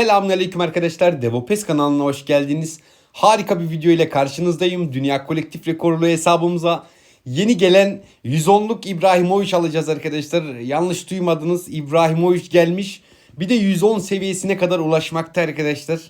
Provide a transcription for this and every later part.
Selamünaleyküm arkadaşlar. Devopes kanalına hoş geldiniz. Harika bir video ile karşınızdayım. Dünya kolektif rekorlu hesabımıza yeni gelen 110'luk İbrahimovic alacağız arkadaşlar. Yanlış duymadınız. İbrahimovic gelmiş. Bir de 110 seviyesine kadar ulaşmakta arkadaşlar.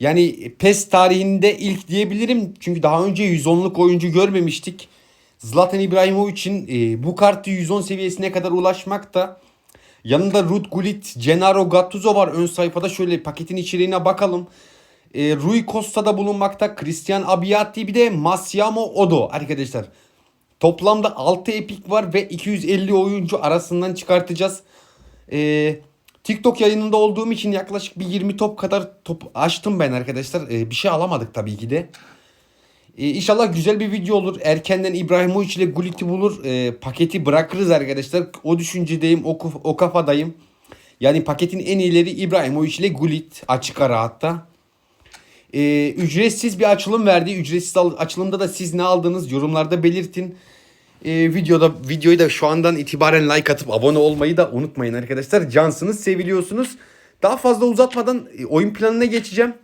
Yani PES tarihinde ilk diyebilirim. Çünkü daha önce 110'luk oyuncu görmemiştik. Zlatan İbrahimovic'in e, bu kartı 110 seviyesine kadar ulaşmakta. Yanında Ruud Gullit, Gennaro Gattuso var ön sayfada. Şöyle paketin içeriğine bakalım. E, Rui Costa'da bulunmakta. Christian Abbiati bir de Massimo Odo arkadaşlar. Toplamda 6 epik var ve 250 oyuncu arasından çıkartacağız. E, TikTok yayınında olduğum için yaklaşık bir 20 top kadar top açtım ben arkadaşlar. E, bir şey alamadık tabii ki de. E, inşallah güzel bir video olur. Erkenden İbrahimovic ile Gullit'i bulur. E, paketi bırakırız arkadaşlar. O düşüncedeyim, o, o kafadayım. Yani paketin en iyileri İbrahimovic ile Gullit. Açık ara hatta. E, ücretsiz bir açılım verdi. Ücretsiz açılımda da siz ne aldınız yorumlarda belirtin. E, videoda videoyu da şu andan itibaren like atıp abone olmayı da unutmayın arkadaşlar. Cansınız, seviliyorsunuz. Daha fazla uzatmadan e, oyun planına geçeceğim.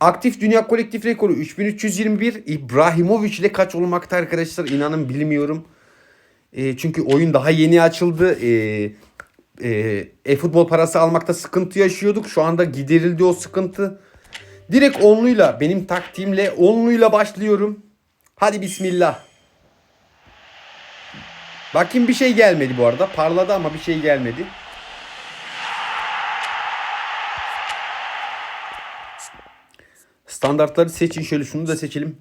Aktif dünya kolektif rekoru 3321 İbrahimovic ile kaç olmakta arkadaşlar inanın bilmiyorum. E, çünkü oyun daha yeni açıldı. E, e, e-futbol parası almakta sıkıntı yaşıyorduk. Şu anda giderildi o sıkıntı. Direkt onluyla benim taktiğimle onluyla başlıyorum. Hadi bismillah. Bakayım bir şey gelmedi bu arada. Parladı ama bir şey gelmedi. Standartları seçin şöyle şunu da seçelim.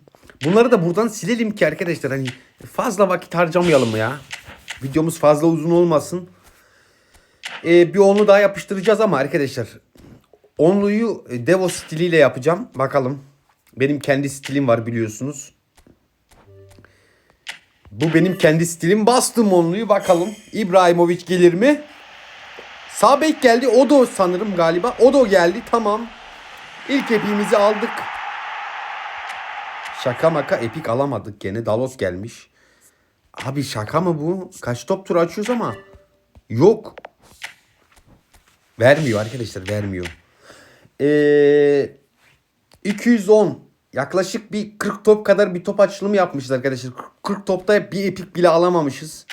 Bunları da buradan silelim ki arkadaşlar hani fazla vakit harcamayalım ya. Videomuz fazla uzun olmasın. Ee, bir onlu daha yapıştıracağız ama arkadaşlar onluyu e, Devo stiliyle yapacağım. Bakalım. Benim kendi stilim var biliyorsunuz. Bu benim kendi stilim. Bastım onluyu bakalım. İbrahimovic gelir mi? Sağ bek geldi. Odo sanırım galiba. Odo geldi. Tamam. İlk epimizi aldık. Şaka maka epik alamadık gene. Dalos gelmiş. Abi şaka mı bu? Kaç top tur açıyoruz ama. Yok. Vermiyor arkadaşlar vermiyor. Ee, 210 yaklaşık bir 40 top kadar bir top açılımı yapmışız arkadaşlar. 40 topta bir epik bile alamamışız.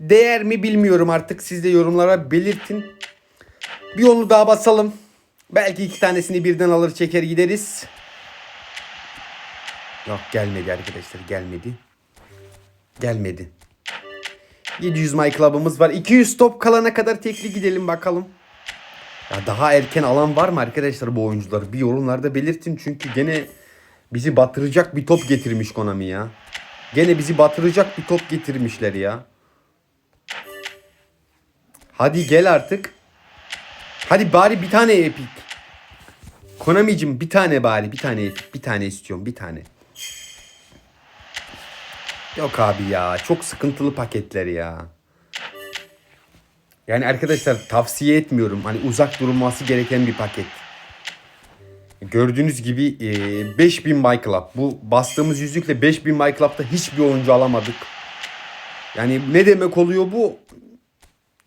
Değer mi bilmiyorum artık. Siz de yorumlara belirtin. Bir onu daha basalım. Belki iki tanesini birden alır çeker gideriz. Yok gelmedi arkadaşlar gelmedi. Gelmedi. 700 My Club'ımız var. 200 top kalana kadar tekli gidelim bakalım. Ya daha erken alan var mı arkadaşlar bu oyuncular? Bir yorumlarda belirtin çünkü gene bizi batıracak bir top getirmiş Konami ya. Gene bizi batıracak bir top getirmişler ya. Hadi gel artık. Hadi bari bir tane epik. Konami'cim bir tane bari bir tane epik. Bir tane istiyorum bir tane. Yok abi ya çok sıkıntılı paketler ya. Yani arkadaşlar tavsiye etmiyorum. Hani uzak durulması gereken bir paket. Gördüğünüz gibi e, 5000 My Club. Bu bastığımız yüzükle 5000 My Club'da hiçbir oyuncu alamadık. Yani ne demek oluyor bu?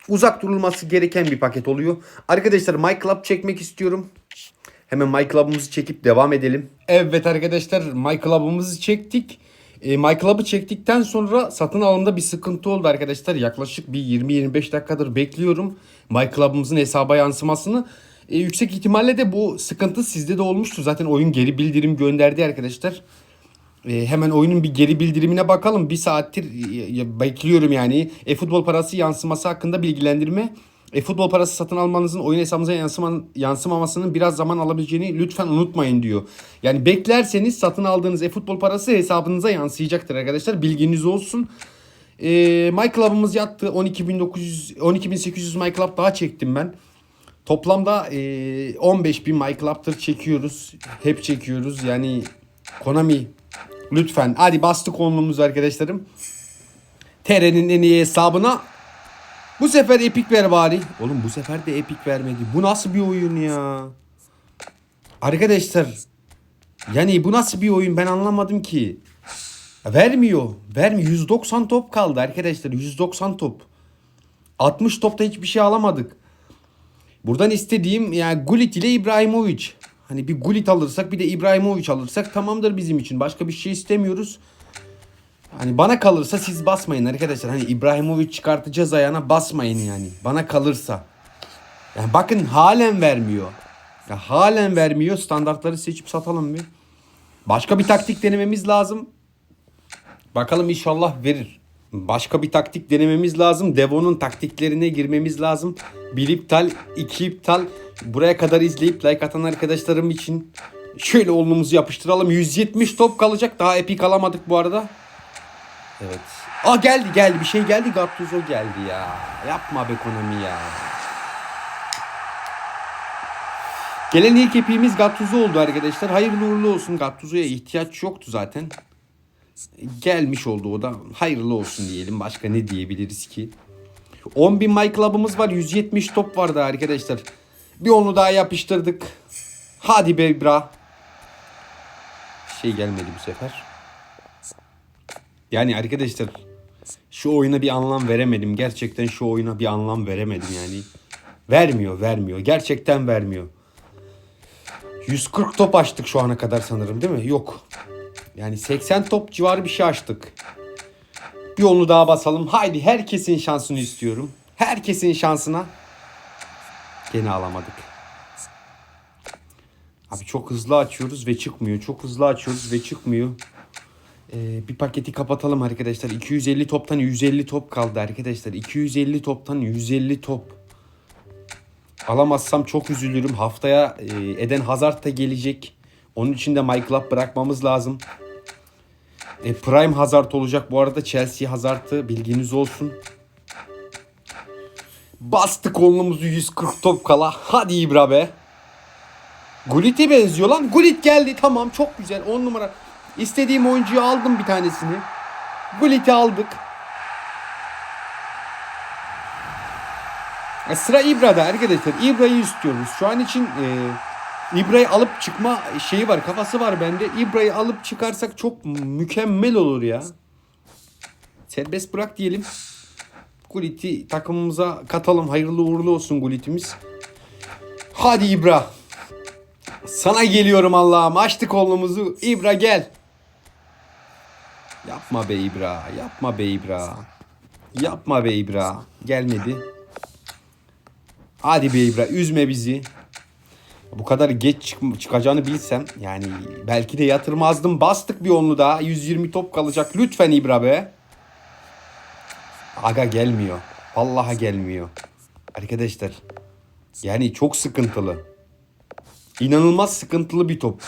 Uzak durulması gereken bir paket oluyor. Arkadaşlar My Club çekmek istiyorum. Hemen My Club'ımızı çekip devam edelim. Evet arkadaşlar My Club'ımızı çektik. E, My Club'ı çektikten sonra satın alımda bir sıkıntı oldu arkadaşlar. Yaklaşık bir 20-25 dakikadır bekliyorum My Club'ımızın hesaba yansımasını. E, yüksek ihtimalle de bu sıkıntı sizde de olmuştur. Zaten oyun geri bildirim gönderdi arkadaşlar. E, hemen oyunun bir geri bildirimine bakalım. Bir saattir e, e, bekliyorum yani. E-futbol parası yansıması hakkında bilgilendirme. E-futbol parası satın almanızın oyun hesabınıza yansıman, yansımamasının biraz zaman alabileceğini lütfen unutmayın diyor. Yani beklerseniz satın aldığınız e-futbol parası hesabınıza yansıyacaktır arkadaşlar. Bilginiz olsun. E, My Club'ımız yattı. 12.900 12.800 My Club daha çektim ben. Toplamda e, 15.000 My Club'tır çekiyoruz. Hep çekiyoruz. Yani Konami lütfen. Hadi bastık konumuz arkadaşlarım. TR'nin en iyi hesabına bu sefer epik ver bari. Oğlum bu sefer de epik vermedi. Bu nasıl bir oyun ya? Arkadaşlar yani bu nasıl bir oyun ben anlamadım ki. Vermiyor. Vermiyor. 190 top kaldı arkadaşlar. 190 top. 60 topta hiçbir şey alamadık. Buradan istediğim yani Gullit ile İbrahimovic. Hani bir Gullit alırsak bir de İbrahimovic alırsak tamamdır bizim için. Başka bir şey istemiyoruz. Hani bana kalırsa siz basmayın arkadaşlar. Hani İbrahimovic çıkartacağız ayağına basmayın yani. Bana kalırsa. Yani bakın halen vermiyor. Ya halen vermiyor. Standartları seçip satalım bir. Başka bir taktik denememiz lazım. Bakalım inşallah verir. Başka bir taktik denememiz lazım. Devon'un taktiklerine girmemiz lazım. Bir iptal, iki iptal. Buraya kadar izleyip like atan arkadaşlarım için şöyle olmumuzu yapıştıralım. 170 top kalacak. Daha epik alamadık bu arada. Evet. Aa geldi geldi bir şey geldi Gattuso geldi ya. Yapma be Konami ya. Gelen ilk epiğimiz Gattuso oldu arkadaşlar. Hayırlı uğurlu olsun. Gattuso'ya ihtiyaç yoktu zaten. Gelmiş oldu o da. Hayırlı olsun diyelim. Başka ne diyebiliriz ki? 10.000 My Club'ımız var. 170 top vardı arkadaşlar. Bir onu daha yapıştırdık. Hadi be bra. Şey gelmedi bu sefer. Yani arkadaşlar şu oyuna bir anlam veremedim. Gerçekten şu oyuna bir anlam veremedim yani. Vermiyor, vermiyor. Gerçekten vermiyor. 140 top açtık şu ana kadar sanırım değil mi? Yok. Yani 80 top civarı bir şey açtık. Bir onu daha basalım. Haydi herkesin şansını istiyorum. Herkesin şansına. Gene alamadık. Abi çok hızlı açıyoruz ve çıkmıyor. Çok hızlı açıyoruz ve çıkmıyor. Ee, bir paketi kapatalım arkadaşlar. 250 toptan 150 top kaldı arkadaşlar. 250 toptan 150 top. Alamazsam çok üzülürüm. Haftaya e, Eden Hazard da gelecek. Onun için de My Club bırakmamız lazım. E, Prime Hazard olacak bu arada. Chelsea Hazard'ı bilginiz olsun. Bastık kolumuzu 140 top kala. Hadi İbra be. Gullit'e benziyor lan. Gullit geldi. Tamam çok güzel. 10 numara. İstediğim oyuncuyu aldım bir tanesini. Gullit'i aldık. E, Sıra İbra'da arkadaşlar. İbra'yı istiyoruz. Şu an için e, İbra'yı alıp çıkma şeyi var. Kafası var bende. İbra'yı alıp çıkarsak çok mükemmel olur ya. Serbest bırak diyelim. Gullit'i takımımıza katalım. Hayırlı uğurlu olsun Gullit'imiz. Hadi İbra. Sana geliyorum Allah'ım. Açtık kolumuzu. İbra gel. Yapma be İbra. Yapma be İbra. Yapma be İbra. Gelmedi. Hadi be İbra. Üzme bizi. Bu kadar geç çık- çıkacağını bilsem yani belki de yatırmazdım. Bastık bir onlu daha. 120 top kalacak. Lütfen İbra be. Aga gelmiyor. Vallahi gelmiyor. Arkadaşlar yani çok sıkıntılı. İnanılmaz sıkıntılı bir top.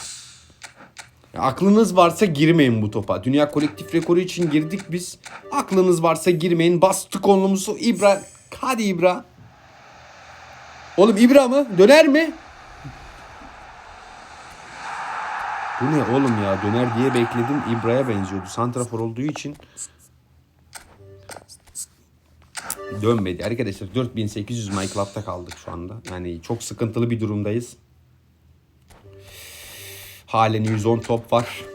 Ya aklınız varsa girmeyin bu topa. Dünya kolektif rekoru için girdik biz. Aklınız varsa girmeyin. Bastık onlumuzu. İbra. Hadi İbra. Oğlum İbra mı? Döner mi? Bu ne oğlum ya? Döner diye bekledim. İbra'ya benziyordu. Santrafor olduğu için dönmedi. Arkadaşlar 4800 My Club'da kaldık şu anda. Yani çok sıkıntılı bir durumdayız. Halen 110 top var.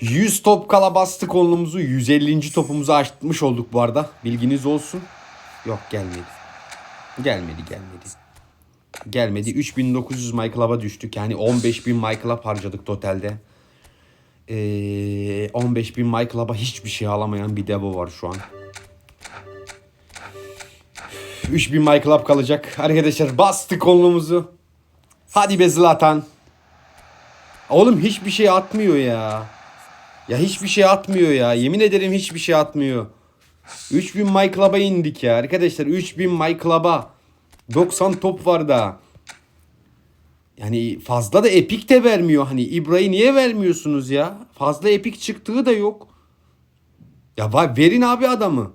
100 top kala bastık kolumuzu. 150. topumuzu açmış olduk bu arada. Bilginiz olsun. Yok gelmedi. Gelmedi gelmedi. Gelmedi. 3900 My Club'a düştük. Yani 15000 My Club harcadık totalde. Ee, 15000 My hiçbir şey alamayan bir Devo var şu an. 3000 My Club kalacak. Arkadaşlar bastık kolumuzu. Hadi be Zlatan. Oğlum hiçbir şey atmıyor ya. Ya hiçbir şey atmıyor ya. Yemin ederim hiçbir şey atmıyor. 3000 My Club'a indik ya. Arkadaşlar 3000 My Club'a. 90 top var daha. Yani fazla da epik de vermiyor. Hani İbra'yı niye vermiyorsunuz ya? Fazla epik çıktığı da yok. Ya var verin abi adamı.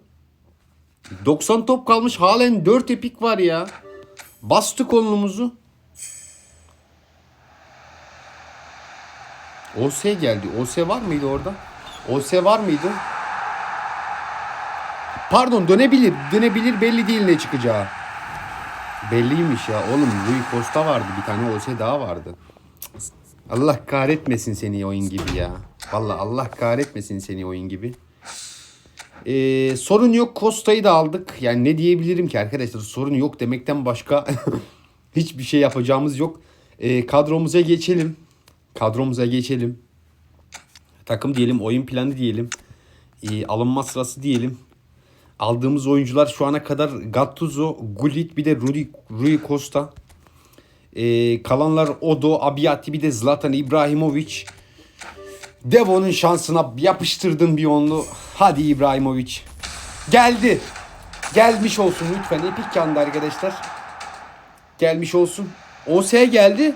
90 top kalmış halen 4 epik var ya. Bastık kolumuzu. OS geldi. OS var mıydı orada? OS var mıydı? Pardon dönebilir. Dönebilir belli değil ne çıkacağı. Belliymiş ya. Oğlum Rui Costa vardı. Bir tane OS daha vardı. Allah kahretmesin seni oyun gibi ya. Vallahi Allah kahretmesin seni oyun gibi. Ee, sorun yok. Costa'yı da aldık. Yani ne diyebilirim ki arkadaşlar? Sorun yok demekten başka hiçbir şey yapacağımız yok. Ee, kadromuza geçelim. Kadromuza geçelim. Takım diyelim, oyun planı diyelim. Ee, alınma sırası diyelim. Aldığımız oyuncular şu ana kadar Gattuso, Gullit bir de Rui, Rui Costa. Ee, kalanlar Odo, Abiati bir de Zlatan İbrahimovic. Devon'un şansına yapıştırdın bir onlu. Hadi İbrahimovic. Geldi. Gelmiş olsun lütfen. Epik yandı arkadaşlar. Gelmiş olsun. OS geldi.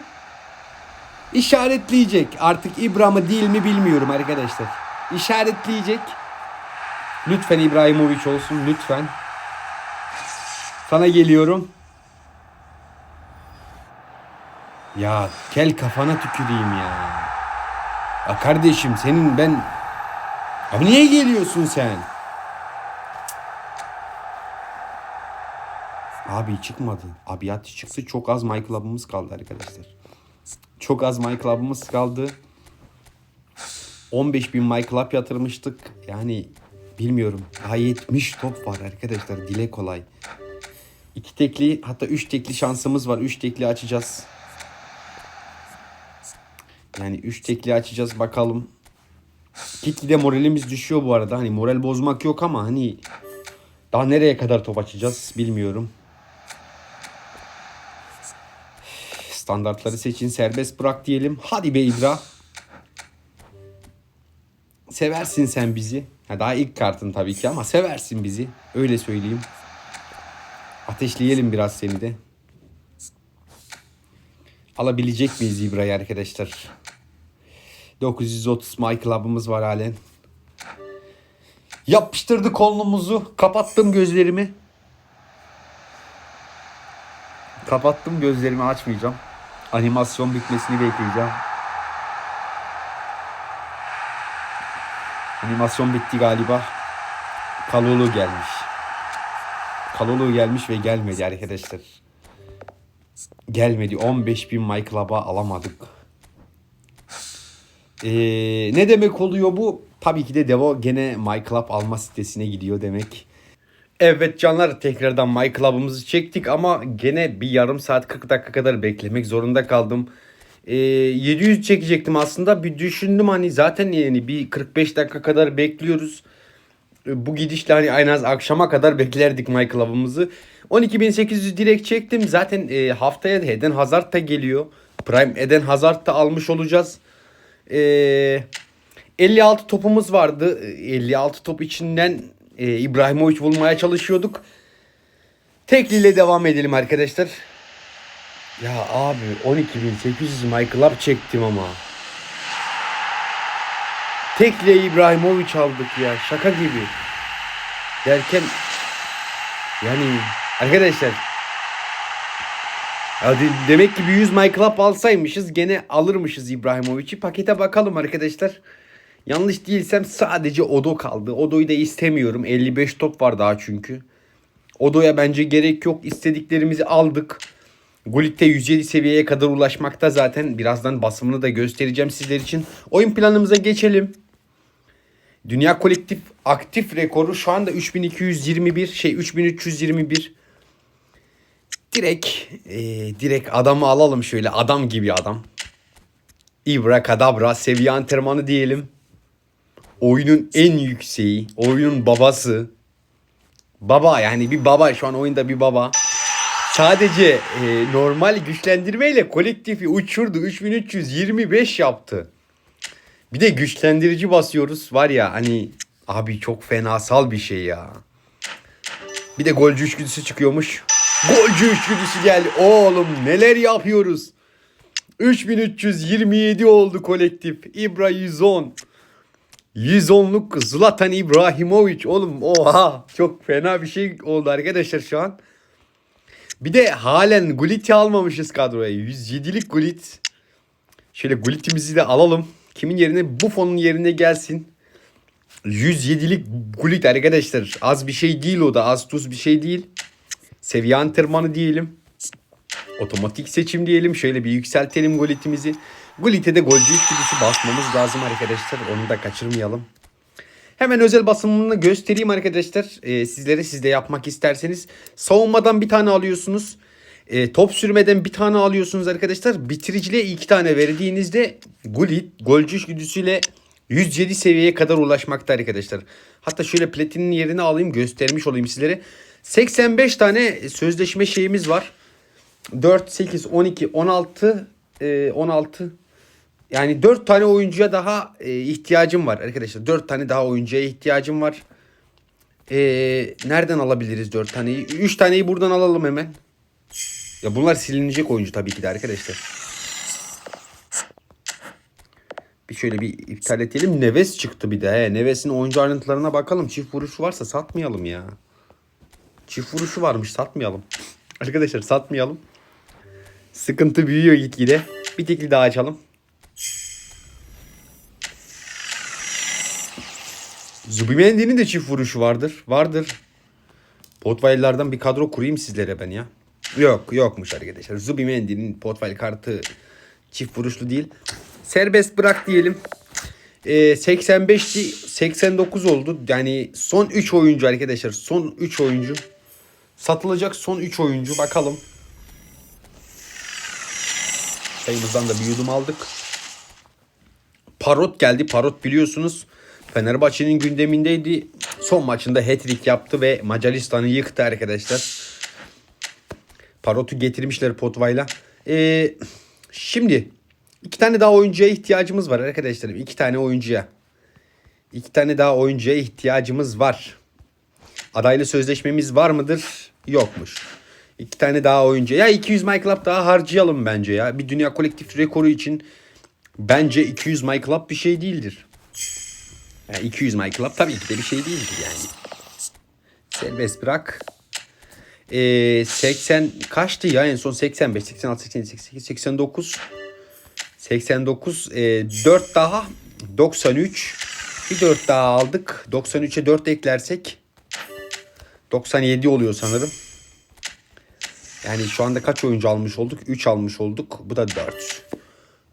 İşaretleyecek. Artık İbra mı değil mi bilmiyorum arkadaşlar. İşaretleyecek. Lütfen İbrahimovic olsun lütfen. Sana geliyorum. Ya kel kafana tüküreyim ya. Ya kardeşim senin ben... Abi niye geliyorsun sen? Abi çıkmadı. Abiyati çıksa çok az My Club'ımız kaldı arkadaşlar. Çok az My Club'ımız kaldı. 15 bin My Club yatırmıştık. Yani bilmiyorum. Daha 70 top var arkadaşlar. Dile kolay. İki tekli hatta üç tekli şansımız var. Üç tekli açacağız. Yani 3 tekli açacağız bakalım. Gitgide moralimiz düşüyor bu arada. Hani moral bozmak yok ama hani daha nereye kadar top açacağız bilmiyorum. Standartları seçin serbest bırak diyelim. Hadi be İbra. Seversin sen bizi. Ha, daha ilk kartın tabii ki ama seversin bizi. Öyle söyleyeyim. Ateşleyelim biraz seni de. Alabilecek miyiz İbra'yı arkadaşlar? 930 My Club'ımız var halen. Yapıştırdı kolumuzu. Kapattım gözlerimi. Kapattım gözlerimi açmayacağım. Animasyon bitmesini bekleyeceğim. Animasyon bitti galiba. Kalolu gelmiş. Kalolu gelmiş ve gelmedi arkadaşlar. Gelmedi. 15 bin My Club'a alamadık. Ee, ne demek oluyor bu? Tabii ki de Devo gene My Club alma sitesine gidiyor demek. Evet canlar tekrardan My Club'ımızı çektik ama gene bir yarım saat 40 dakika kadar beklemek zorunda kaldım. Ee, 700 çekecektim aslında bir düşündüm hani zaten yani bir 45 dakika kadar bekliyoruz. Ee, Bu gidişle hani en az akşama kadar beklerdik My Club'ımızı. 12.800 direkt çektim. Zaten e, haftaya Eden Hazard da geliyor. Prime Eden Hazard da almış olacağız. Ee, 56 topumuz vardı. Ee, 56 top içinden e, İbrahimovic bulmaya çalışıyorduk. Tekliyle devam edelim arkadaşlar. Ya abi 12.800 My Club çektim ama. Tekle İbrahimovic aldık ya. Şaka gibi. Derken yani arkadaşlar ya de- demek ki bir 100 My Club alsaymışız gene alırmışız İbrahimovic'i. Pakete bakalım arkadaşlar. Yanlış değilsem sadece Odo kaldı. Odo'yu da istemiyorum. 55 top var daha çünkü. Odo'ya bence gerek yok. İstediklerimizi aldık. Gullit'te 107 seviyeye kadar ulaşmakta zaten. Birazdan basımını da göstereceğim sizler için. Oyun planımıza geçelim. Dünya kolektif aktif rekoru şu anda 3221 şey 3321. Direkt e, direkt adamı alalım şöyle adam gibi adam. Ibra kadabra seviye antrenmanı diyelim. Oyunun en yükseği, oyunun babası. Baba yani bir baba şu an oyunda bir baba. Sadece e, normal güçlendirmeyle kolektifi uçurdu. 3325 yaptı. Bir de güçlendirici basıyoruz. Var ya hani abi çok fenasal bir şey ya. Bir de golcü içgüdüsü çıkıyormuş. Golcü içgüdüsü geldi. Oğlum neler yapıyoruz. 3327 oldu kolektif. İbra 110. 110'luk Zlatan İbrahimovic. Oğlum oha çok fena bir şey oldu arkadaşlar şu an. Bir de halen Gullit'i almamışız kadroya. 107'lik Gullit. Şöyle Gullit'imizi de alalım. Kimin yerine? Buffon'un yerine gelsin. 107'lik Gullit arkadaşlar. Az bir şey değil o da. Az tuz bir şey değil. Seviye antrenmanı diyelim. Otomatik seçim diyelim. Şöyle bir yükseltelim Gullit'imizi. Gullit'e de golcü içgüdüsü basmamız lazım arkadaşlar. Onu da kaçırmayalım. Hemen özel basımını göstereyim arkadaşlar. Ee, sizlere siz de yapmak isterseniz. Savunmadan bir tane alıyorsunuz. Ee, top sürmeden bir tane alıyorsunuz arkadaşlar. Bitiriciliğe iki tane verdiğinizde Gullit golcü güdüsüyle 107 seviyeye kadar ulaşmakta arkadaşlar. Hatta şöyle platinin yerini alayım göstermiş olayım sizlere. 85 tane sözleşme şeyimiz var. 4, 8, 12, 16, e, 16 yani 4 tane oyuncuya daha e, ihtiyacım var arkadaşlar. 4 tane daha oyuncuya ihtiyacım var. E, nereden alabiliriz 4 taneyi? 3 taneyi buradan alalım hemen. Ya bunlar silinecek oyuncu tabii ki de arkadaşlar. Bir şöyle bir iptal edelim. Neves çıktı bir de. He. Neves'in oyuncu ayrıntılarına bakalım. Çift vuruşu varsa satmayalım ya. Çift vuruşu varmış satmayalım. Arkadaşlar satmayalım. Sıkıntı büyüyor gitgide. Bir tekli daha açalım. Zubimendi'nin de çift vuruşu vardır. Vardır. Potvaylardan bir kadro kurayım sizlere ben ya. Yok yokmuş arkadaşlar. Zubimendi'nin Potvay kartı çift vuruşlu değil. Serbest bırak diyelim. Ee, 85'ti 89 oldu. Yani son 3 oyuncu arkadaşlar. Son 3 oyuncu. Satılacak son 3 oyuncu. Bakalım. Çayımızdan da bir yudum aldık. Parot geldi. Parot biliyorsunuz Fenerbahçe'nin gündemindeydi. Son maçında hat-trick yaptı ve Macaristan'ı yıktı arkadaşlar. Parot'u getirmişler Potva'yla. Ee, şimdi iki tane daha oyuncuya ihtiyacımız var arkadaşlarım. İki tane oyuncuya. İki tane daha oyuncuya ihtiyacımız var. Adaylı sözleşmemiz var mıdır? Yokmuş. İki tane daha oyuncu. Ya 200 My Club daha harcayalım bence ya. Bir dünya kolektif rekoru için bence 200 My Club bir şey değildir. Yani 200 My Club tabii ki de bir şey değildir yani. Serbest bırak. Ee, 80 kaçtı ya en son? 85, 86, 87, 88, 89. 89 e, 4 daha 93 bir 4 daha aldık. 93'e 4 eklersek 97 oluyor sanırım. Yani şu anda kaç oyuncu almış olduk? 3 almış olduk. Bu da 4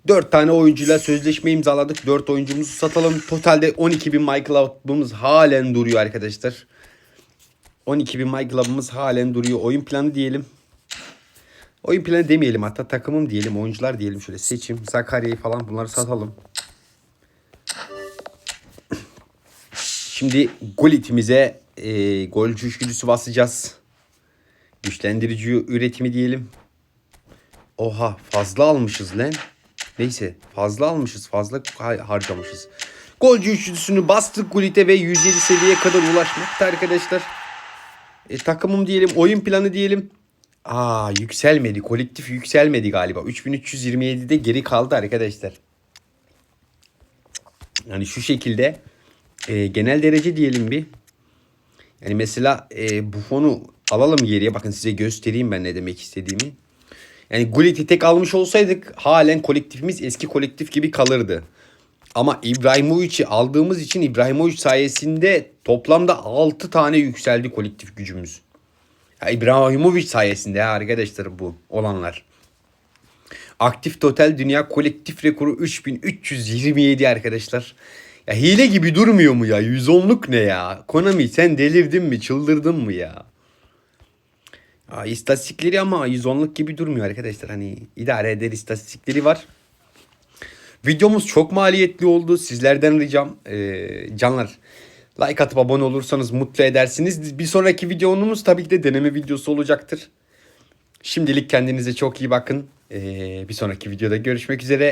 4 tane oyuncuyla sözleşme imzaladık 4 oyuncumuzu satalım totalde 12.000 My Club'ımız halen duruyor arkadaşlar 12.000 My Club'ımız halen duruyor oyun planı diyelim Oyun planı demeyelim hatta takımım diyelim oyuncular diyelim şöyle seçim Zakarya'yı falan bunları satalım. Şimdi Gullit'imize e, golcü üçgüdüsü basacağız. Güçlendirici üretimi diyelim. Oha fazla almışız lan. Neyse fazla almışız fazla ha- harcamışız. Golcü üçlüsünü bastık Gullit'e ve 107 seviyeye kadar ulaşmakta arkadaşlar. E, takımım diyelim oyun planı diyelim. Aa yükselmedi. Kolektif yükselmedi galiba. 3327'de geri kaldı arkadaşlar. Yani şu şekilde e, genel derece diyelim bir. Yani mesela e, bu fonu alalım geriye. Bakın size göstereyim ben ne demek istediğimi. Yani Gullit'i tek almış olsaydık halen kolektifimiz eski kolektif gibi kalırdı. Ama İbrahimovic'i aldığımız için İbrahimovic sayesinde toplamda 6 tane yükseldi kolektif gücümüz. Ya İbrahimovic sayesinde ya arkadaşlar bu olanlar. Aktif total dünya kolektif rekoru 3327 arkadaşlar. Ya hile gibi durmuyor mu ya? 110'luk ne ya? Konami sen delirdin mi? Çıldırdın mı ya? Ya istatistikleri ama 110'luk gibi durmuyor arkadaşlar. Hani idare eder istatistikleri var. Videomuz çok maliyetli oldu. Sizlerden ricam ee, canlar like atıp abone olursanız mutlu edersiniz. Bir sonraki videomuz tabii ki de deneme videosu olacaktır. Şimdilik kendinize çok iyi bakın. Ee, bir sonraki videoda görüşmek üzere.